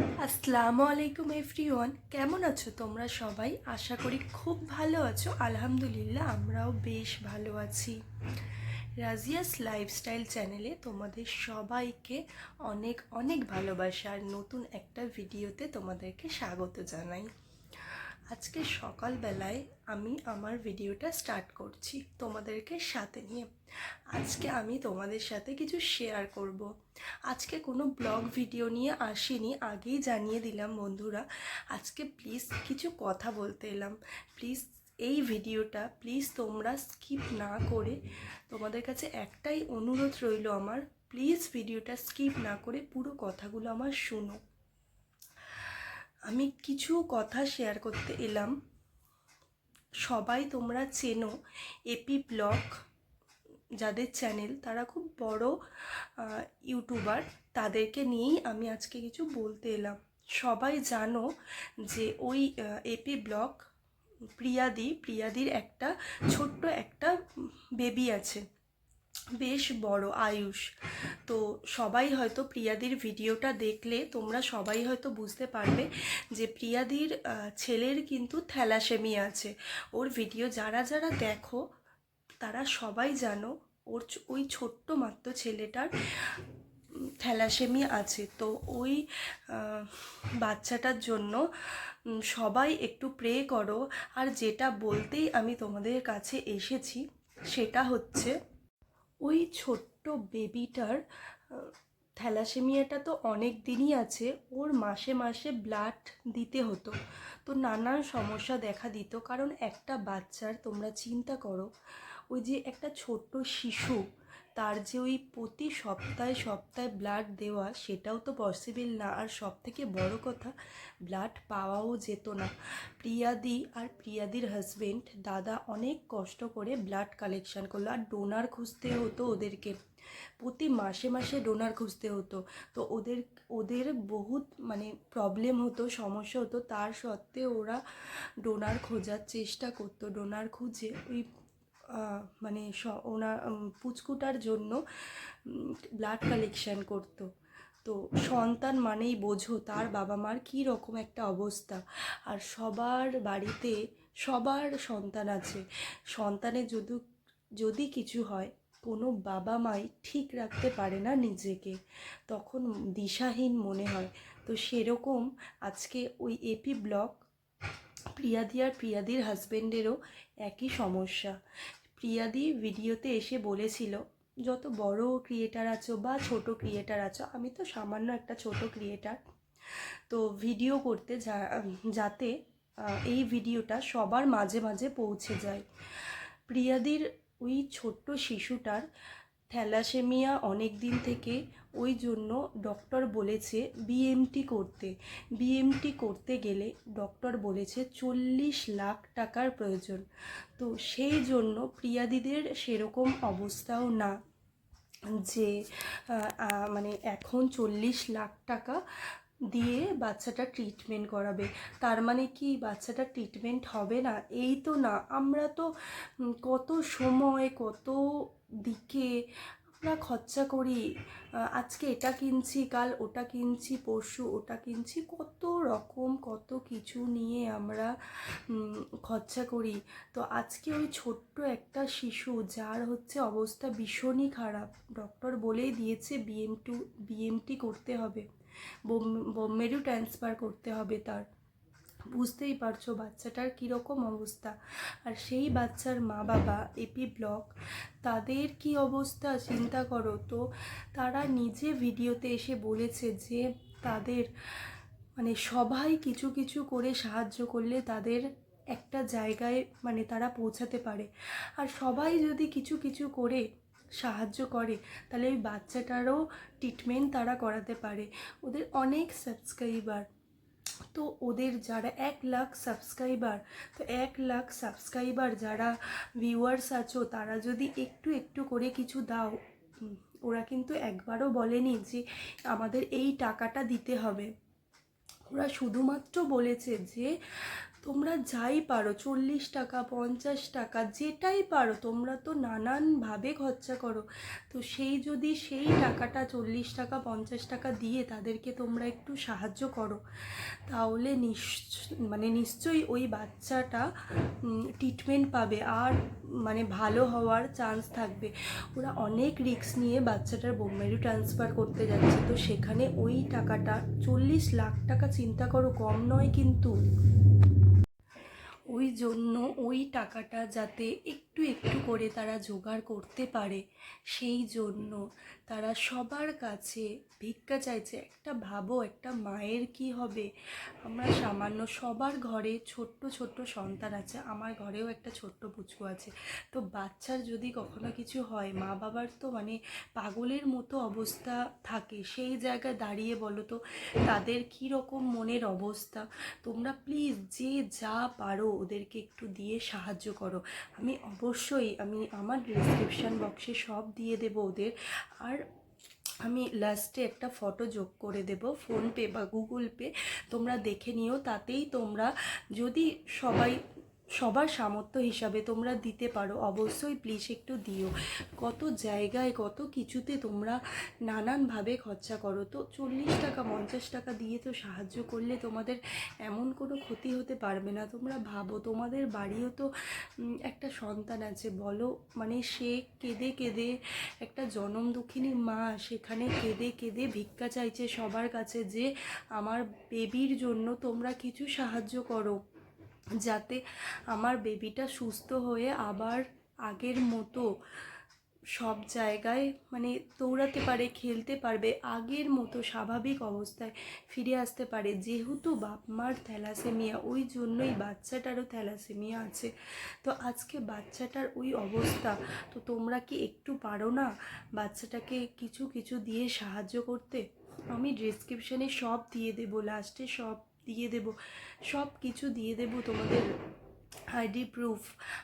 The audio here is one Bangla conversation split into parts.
আসসালামু আলাইকুম এভরিওয়ান, কেমন আছো তোমরা সবাই? আশা করি খুব ভালো আছো। আলহামদুলিল্লাহ, আমরাও বেশ ভালো আছি। রাজিয়াস লাইফস্টাইল চ্যানেলে তোমাদের সবাইকে অনেক অনেক ভালোবাসা। আর নতুন একটা ভিডিওতে তোমাদেরকে স্বাগত জানাই। আজকে সকালবেলায় আমি আমার ভিডিওটা স্টার্ট করছি তোমাদেরকে সাথে নিয়ে। আজকে আমি তোমাদের সাথে কিছু শেয়ার করব। আজকে কোনো ব্লগ ভিডিও নিয়ে আসিনি, আগেই জানিয়ে দিলাম বন্ধুরা। আজকে প্লিজ কিছু কথা বলতে এলাম। প্লিজ এই ভিডিওটা প্লিজ তোমরা স্কিপ না করে তোমাদের কাছে একটাই অনুরোধ রইল আমার। প্লিজ ভিডিওটা স্কিপ না করে পুরো কথাগুলো আমার শুনো। আমি কিছু কথা শেয়ার করতে এলাম। সবাই তোমরা চেনো এপি ব্লগ যাদের চ্যানেল তারা খুব বড় ইউটিউবার তাদেরকে নিয়েই আমি আজকে কিছু বলতে এলাম। সবাই জানো যে ওই এপি ব্লগ প্রিয়াদি, প্রিয়াদির একটা ছোট্ট একটা বেবি আছে। বেশ বড় আয়ুষ। তো সবাই হয়তো প্রিয়াদির ভিডিওটা দেখলে তোমরা সবাই হয়তো বুঝতে পারবে যে প্রিয়াদির ছেলের কিন্তু থ্যালাসেমিয়া আছে। ওর ভিডিও যারা যারা দেখো, তারা সবাই জানো ওর ওই ছোট্ট মাত্র ছেলেটার থ্যালাসেমিয়া আছে। তো ওই বাচ্চাটার জন্য সবাই একটু প্রে করো। আর যেটা বলতেই আমি তোমাদের কাছে এসেছি, সেটা হচ্ছে ওই ছোট্ট বেবিটার থ্যালাসেমিয়াটা তো অনেক দিনই আছে, ওর মাসে মাসে ব্লাড দিতে হতো। তো নানান সমস্যা দেখা দিত, কারণ একটা বাচ্চার তোমরা চিন্তা করো, ওই যে একটা ছোট্ট শিশু তার যে ওই প্রতি সপ্তাহে সপ্তাহে ব্লাড দেওয়া, সেটাও তো পসিবল না। আর সব থেকে বড় কথা ব্লাড পাওয়াও যেত না। প্রিয়াদি আর প্রিয়াদির হাজবেন্ড দাদা অনেক কষ্ট করে ব্লাড কালেকশন করল। আর ডোনার খুঁজতে হতো ওদেরকে। প্রতি মাসে মাসে ডোনার খুঁজতে হতো। তো ওদের ওদের বহুত মানে প্রবলেম হতো, সমস্যা হতো। তার সত্ত্বেও ওরা ডোনার খোঁজার চেষ্টা করতো। ডোনার খুঁজে ওই মানে স- ওনার পুচকুটার জন্য ব্লাড কালেকশন করতো। তো সন্তান মানেই বোঝো তার বাবা মার কী রকম একটা অবস্থা। আর সবার বাড়িতে সবার সন্তান আছে। সন্তানের যদি যদি কিছু হয়, কোনো বাবা মাই ঠিক রাখতে পারে না নিজেকে। তখন দিশাহীন মনে হয়। তো সেরকম আজকে ওই এপি ব্লক প্রিয়াদি আর প্রিয়াদির হাজবেন্ডেরও একই সমস্যা। প্রিয়াদি ভিডিওতে এসে বলেছিল, যত বড় ক্রিয়েটার আছো বা ছোট ক্রিয়েটার আছো, আমি তো সামান্য একটা ছোট ক্রিয়েটার তো ভিডিও করতে যা, যাতে এই ভিডিওটা সবার মাঝে মাঝে পৌঁছে যায়। প্রিয়াদির ওই ছোট্ট শিশুটার থ্যালাসেমিয়া অনেক দিন থেকে ওই জন্য ডক্টর বলেছে বিএমটি করতে। বিএমটি করতে গেলে ডক্টর বলেছে চল্লিশ লাখ টাকার প্রয়োজন। তো সেই জন্য প্রিয়াদিদের সেরকম অবস্থাও না যে মানে এখন চল্লিশ লাখ টাকা দিয়ে বাচ্চাটা ট্রিটমেন্ট করাবে। তার মানে কি বাচ্চাটা ট্রিটমেন্ট হবে না? এই তো না, আমরা তো কত সময়, কত দিকে আমরা খরচা করি। আজকে এটা কিনছি, কাল ওটা কিনছি, পরশু ওটা কিনছি, কত রকম, কত কিছু নিয়ে আমরা খরচা করি। তো আজকে ওই ছোট্ট একটা শিশু যার হচ্ছে অবস্থা ভীষণই খারাপ ডক্টর বলেই দিয়েছে বিএম টু বিএমটি করতে হবে। বোমেরু ট্রান্সফার করতে হবে তার। বুঝতেই পারছ বাচ্চাটার কীরকম অবস্থা। আর সেই বাচ্চার মা বাবা এপি ব্লক তাদের কি অবস্থা চিন্তা করো তো। তারা নিজে ভিডিওতে এসে বলেছে যে তাদের মানে সবাই কিছু কিছু করে সাহায্য করলে তাদের একটা জায়গায় মানে তারা পৌঁছাতে পারে। আর সবাই যদি কিছু কিছু করে সাহায্য করে, তাহলে ওই বাচ্চাটারও ট্রিটমেন্ট তারা করাতে পারে। ওদের অনেক সাবস্ক্রাইবার তো ওদের যারা এক লাখ সাবস্ক্রাইবার তো এক লাখ সাবস্ক্রাইবার যারা ভিউয়ার্স আছো, তারা যদি একটু একটু করে কিছু দাও ওরা কিন্তু একবারও বলেনি যে আমাদের এই টাকাটা দিতে হবে। ওরা শুধুমাত্র বলেছে যে তোমরা যাই পারো, চল্লিশ টাকা, পঞ্চাশ টাকা, যেটাই পারো, তোমরা তো নানানভাবে খরচা করো। তো সেই যদি সেই টাকাটা চল্লিশ টাকা, পঞ্চাশ টাকা দিয়ে তাদেরকে তোমরা একটু সাহায্য করো, তাহলে নিশ্চয় মানে নিশ্চয়ই ওই বাচ্চাটা ট্রিটমেন্ট পাবে আর মানে ভালো হওয়ার চান্স থাকবে। ওরা অনেক রিস্ক নিয়ে বাচ্চাটার বোম্বেরু ট্রান্সফার করতে যাচ্ছে। তো সেখানে ওই টাকাটা, চল্লিশ লাখ টাকা চিন্তা করো, কম নয় কিন্তু। ওই জন্য ওই টাকাটা যাতে একটু একটু করে তারা জোগাড় করতে পারে, সেই জন্য তারা সবার কাছে ভিক্ষা চাইছে। একটা ভাবো, একটা মায়ের কি হবে? আমরা সামান্য সবার ঘরে ছোট্ট ছোট্ট সন্তান আছে, আমার ঘরেও একটা ছোট্ট পুচকু আছে। তো বাচ্চার যদি কখনো কিছু হয় মা বাবার তো মানে পাগলের মতো অবস্থা থাকে, সেই জায়গায় দাঁড়িয়ে বলো তো, তাদের কী রকম মনের অবস্থা? তোমরা প্লিজ যে যা পারো ওদেরকে একটু দিয়ে সাহায্য করো। আমি অবশ্যই, আমি আমার ডিসক্রিপশান বক্সে সব দিয়ে দেব ওদের। আর আমি লাস্টে একটা ফটো যোগ করে দেব ফোনপে বা গুগল পে তোমরা দেখে নিও, তাতেই তোমরা যদি সবাই সবার সামর্থ্য হিসাবে তোমরা দিতে পারো। অবশ্যই প্লিজ একটু দিও। কত জায়গায়, কত কিছুতে তোমরা নানানভাবে খরচা করো। তো চল্লিশ টাকা, পঞ্চাশ টাকা দিয়ে তো সাহায্য করলে তোমাদের এমন কোনো ক্ষতি হতে পারবে না। তোমরা ভাবো, তোমাদের বাড়িও তো একটা সন্তান আছে। বলো মানে সে কেঁদে কেঁদে একটা জনম দুঃখিনী মা সেখানে কেঁদে কেঁদে ভিক্ষা চাইছে সবার কাছে যে, আমার বেবির জন্য তোমরা কিছু সাহায্য করো। যাতে আমার বেবিটা সুস্থ হয়ে আবার আগের মতো সব জায়গায় মানে দৌড়াতে পারে, খেলতে পারবে, আগের মতো স্বাভাবিক অবস্থায় ফিরে আসতে পারে। যেহেতু বাপ মার থ্যালাসেমিয়া, ওই জন্যই বাচ্চাটারও থ্যালাসেমিয়া আছে। তো আজকে বাচ্চাটার ওই অবস্থা, তো তোমরা কি একটু পারো না বাচ্চাটাকে কিছু কিছু দিয়ে সাহায্য করতে? আমি ডিসক্রিপশানে সব দিয়ে দেবো লাস্টে সব দিয়ে দেব। সব কিছু দিয়ে দেব তোমাদের আইডি প্রুফ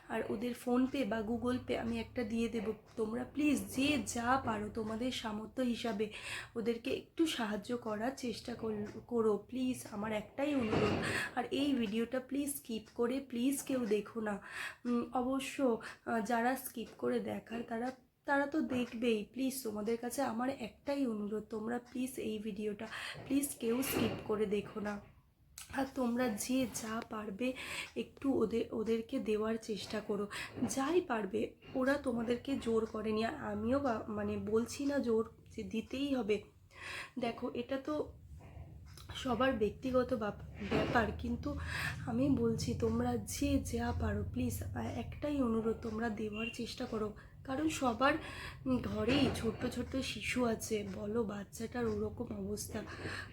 আর ওদের ফোনপে বা গুগল পে আমি একটা দিয়ে দেব। তোমরা প্লিজ যে যা পারো তোমাদের সামর্থ্য হিসাবে ওদেরকে একটু সাহায্য করার চেষ্টা কর- প্লিজ আমার একটাই অনুরোধ। আর এই ভিডিওটা প্লিজ স্কিপ করে প্লিজ কেউ দেখো না। অবশ্য যারা স্কিপ করে দেখার তারা তারা তো দেখবেই। প্লিজ তোমাদের কাছে আমার একটাই অনুরোধ। তোমরা প্লিজ এই ভিডিওটা প্লিজ কেউ স্কিপ করে দেখো না। আর তোমরা যে যা পারবে একটু ওদের ওদেরকে দেওয়ার চেষ্টা করো। যাই পারবে, ওরা তোমাদেরকে জোর করেনি। আর আমিও মানে বলছি না জোর যে দিতেই হবে। দেখো, এটা তো সবার ব্যক্তিগত ব্যাপার। কিন্তু আমি বলছি, তোমরা যে যা পারো, প্লিজ একটাই অনুরোধ, তোমরা দেওয়ার চেষ্টা করো। কারণ সবার ঘরেই ছোট্ট ছোট্ট শিশু আছে, বলো বাচ্চাটার ওরকম অবস্থা।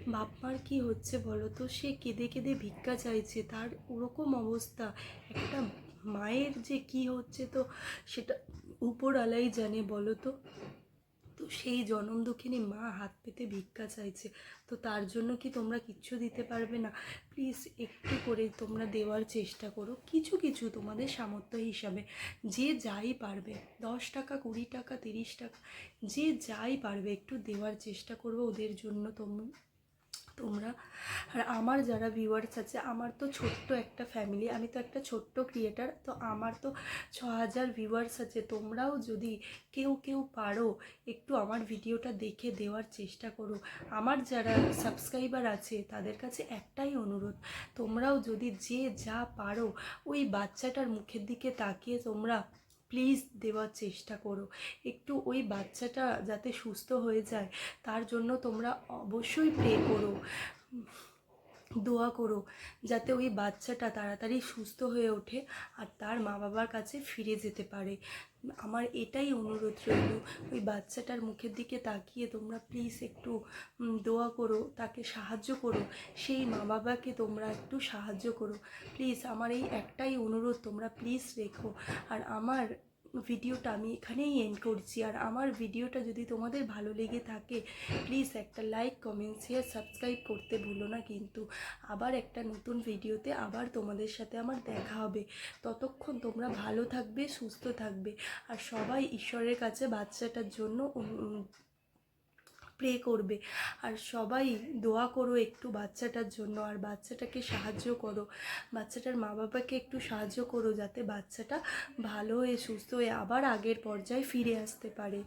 বাপ মার কী হচ্ছে বলো তো? সে কেঁদে কেঁদে ভিক্ষা চাইছে, তার ওরকম অবস্থা। একটা মায়ের যে কি হচ্ছে তো, সেটা উপরওয়ালাই জানে বলো তো। তো সেই জনম দক্ষিণী মা হাত পেতে ভিক্ষা চাইছে। তো তার জন্য কি তোমরা কিচ্ছু দিতে পারবে না? প্লিজ একটু করে তোমরা দেওয়ার চেষ্টা করো। কিছু কিছু তোমাদের সামর্থ্য হিসাবে। যে যাই পারবে, দশ টাকা, কুড়ি টাকা, তিরিশ টাকা, যে যাই পারবে একটু দেওয়ার চেষ্টা করব ওদের জন্য তোমরা তোমরা। আর আমার যারা ভিউয়ার্স আছে, আমার তো ছোট্ট একটা ফ্যামিলি আমি তো একটা ছোট্ট ক্রিয়েটার তো আমার তো ছ হাজার ভিউয়ার্স আছে। তোমরাও যদি কেউ কেউ পারো, একটু আমার ভিডিওটা দেখে দেওয়ার চেষ্টা করো। আমার যারা সাবস্ক্রাইবার আছে, তাদের কাছে একটাই অনুরোধ, তোমরাও যদি যে যা পারো, ওই বাচ্চাটার মুখের দিকে তাকিয়ে তোমরা প্লিজ দেওয়ার চেষ্টা করো। একটু ওই বাচ্চাটা যাতে সুস্থ হয়ে যায়, তার জন্য তোমরা অবশ্যই প্রে করো, দোয়া করো, যাতে ওই বাচ্চাটা তাড়াতাড়ি সুস্থ হয়ে ওঠে আর তার মা বাবার কাছে ফিরে যেতে পারে। আমার এটাই অনুরোধ রইল, ওই বাচ্চাটার মুখের দিকে তাকিয়ে তোমরা প্লিজ একটু দোয়া করো, তাকে সাহায্য করো, সেই মা বাবাকে তোমরা একটু সাহায্য করো। প্লিজ আমার এই একটাই অনুরোধ, তোমরা প্লিজ রেখো। আর আমার ভিডিওটা আমি এখানেই এন্ড করছি। আর আমার ভিডিওটা যদি তোমাদের ভালো লেগে থাকে প্লিজ একটা লাইক কমেন্ট শেয়ার সাবস্ক্রাইব করতে ভুলো না কিন্তু। আবার একটা নতুন ভিডিওতে আবার তোমাদের সাথে আমার দেখা হবে। ততক্ষণ তোমরা ভালো থাকবে, সুস্থ থাকবে। আর সবাই ঈশ্বরের কাছে বাচ্চাটার জন্য প্রে করবে। আর সবাই দোয়া করো একটু বাচ্চাটার জন্য। আর বাচ্চাটাকে সাহায্য করো। বাচ্চাটার মা বাবাকে একটু সাহায্য করো যাতে বাচ্চাটা ভালো হয়ে, সুস্থ হয়ে আবার আগের পর্যায়ে ফিরে আসতে পারে।